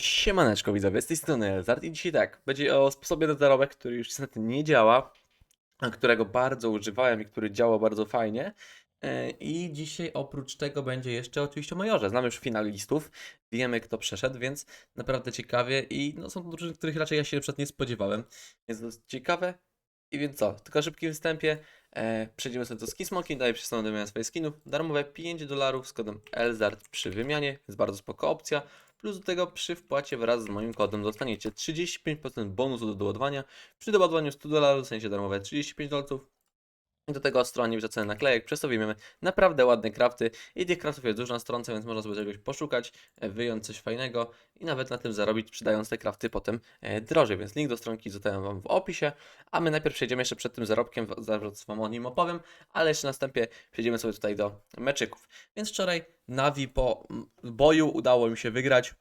Siemaneczko widzowie, z tej strony Elzard i dzisiaj tak, będzie o sposobie na zarobek, który już niestety nie działa, a którego bardzo używałem i który działał bardzo fajnie. E, I dzisiaj oprócz tego będzie jeszcze oczywiście o Majorze. Znamy już finalistów, wiemy kto przeszedł, więc naprawdę ciekawie i no, są to drużyny, których raczej ja się przykład nie spodziewałem. Jest dosyć ciekawe. I więc co, tylko szybkim wstępie e, przejdziemy sobie do Skin dalej przestanę do swoich skinów. Darmowe 5 dolarów z kodem ELZARD przy wymianie, jest bardzo spoko opcja. Plus do tego przy wpłacie wraz z moim kodem dostaniecie 35% bonusu do doładowania. Przy doładowaniu 100 dolarów dostaniecie darmowe 35 dolców. I do tego strona nie cenę naklejek, przez to wyjmiemy naprawdę ładne krafty i tych kraftów jest dużo na stronce, więc można sobie czegoś poszukać, e, wyjąć coś fajnego i nawet na tym zarobić, sprzedając te krafty potem e, drożej, więc link do stronki zostawiam Wam w opisie, a my najpierw przejdziemy jeszcze przed tym zarobkiem, zaraz Wam o nim opowiem, ale jeszcze na wstępie przejdziemy sobie tutaj do meczyków. Więc wczoraj Navi po boju udało im się wygrać.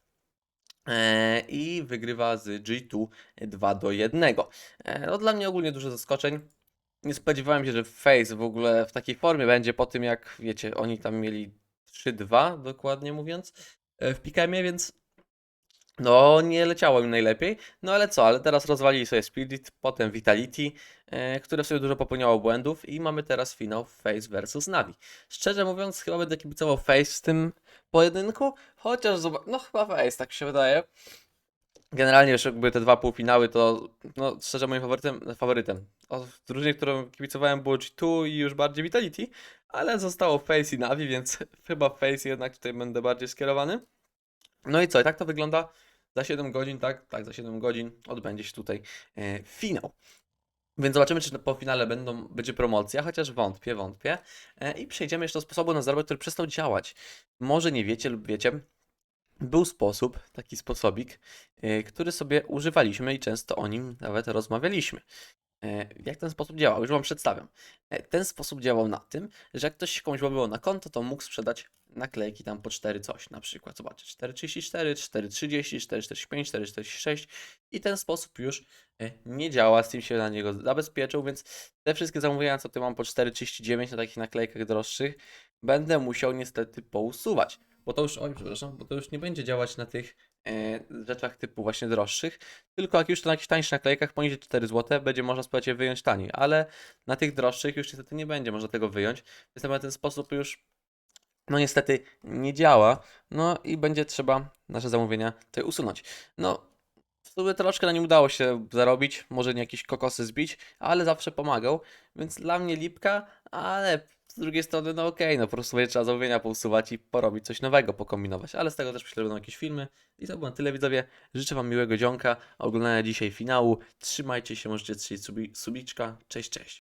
E, I wygrywa z G2 2 do 1. E, No dla mnie ogólnie dużo zaskoczeń. Nie spodziewałem się, że Face w ogóle w takiej formie będzie po tym, jak wiecie, oni tam mieli 3-2, dokładnie mówiąc, e, w Pikemie, więc no nie leciało im najlepiej. No ale co, ale teraz rozwalili sobie Spirit, potem Vitality, e, które w sobie dużo popełniało błędów i mamy teraz finał Face versus Navi. Szczerze mówiąc, chyba będę kibicował Face w tym pojedynku, chociaż no chyba Face, tak się wydaje. Generalnie już jakby te dwa półfinały to, no szczerze moim faworytem, faworytem. O drużynie, którą kibicowałem było G2 i już bardziej Vitality, ale zostało Face i Navi, więc chyba Face jednak tutaj będę bardziej skierowany. No i co, i tak to wygląda. Za 7 godzin, tak? Tak, za 7 godzin odbędzie się tutaj e, finał. Więc zobaczymy, czy po finale będą, będzie promocja, chociaż wątpię, wątpię. E, I przejdziemy jeszcze do sposobu na zarobek, który przestał działać. Może nie wiecie lub wiecie, był sposób, taki sposobik, e, który sobie używaliśmy i często o nim nawet rozmawialiśmy. E, Jak ten sposób działał? Już Wam przedstawiam. E, Ten sposób działał na tym, że jak ktoś się komuś łapiło na konto, to mógł sprzedać naklejki tam po 4 coś. Na przykład, zobaczcie, 4,34, 4,30, 4,45, 4,46 i ten sposób już nie działa. Steam się na niego zabezpieczył, więc te wszystkie zamówienia, co ty mam po 4,39 na takich naklejkach droższych, będę musiał niestety pousuwać. Bo to już, oj, przepraszam, bo to już nie będzie działać na tych e, rzeczach typu właśnie droższych, tylko jak już to na jakichś tańszych naklejkach poniżej 4 zł będzie można spróbować je wyjąć taniej, ale na tych droższych już niestety nie będzie można tego wyjąć, więc na ten sposób już no niestety nie działa, no i będzie trzeba nasze zamówienia tutaj usunąć. No, w sumie troszkę na nim udało się zarobić, może nie jakieś kokosy zbić, ale zawsze pomagał, więc dla mnie lipka, ale z drugiej strony, no okej, no po prostu będzie trzeba zamówienia pousuwać i porobić coś nowego, pokombinować, ale z tego też myślę, że będą jakieś filmy. I to było na tyle widzowie, życzę Wam miłego dzionka, oglądania dzisiaj finału, trzymajcie się, możecie trzymać subi, subiczka, cześć, cześć.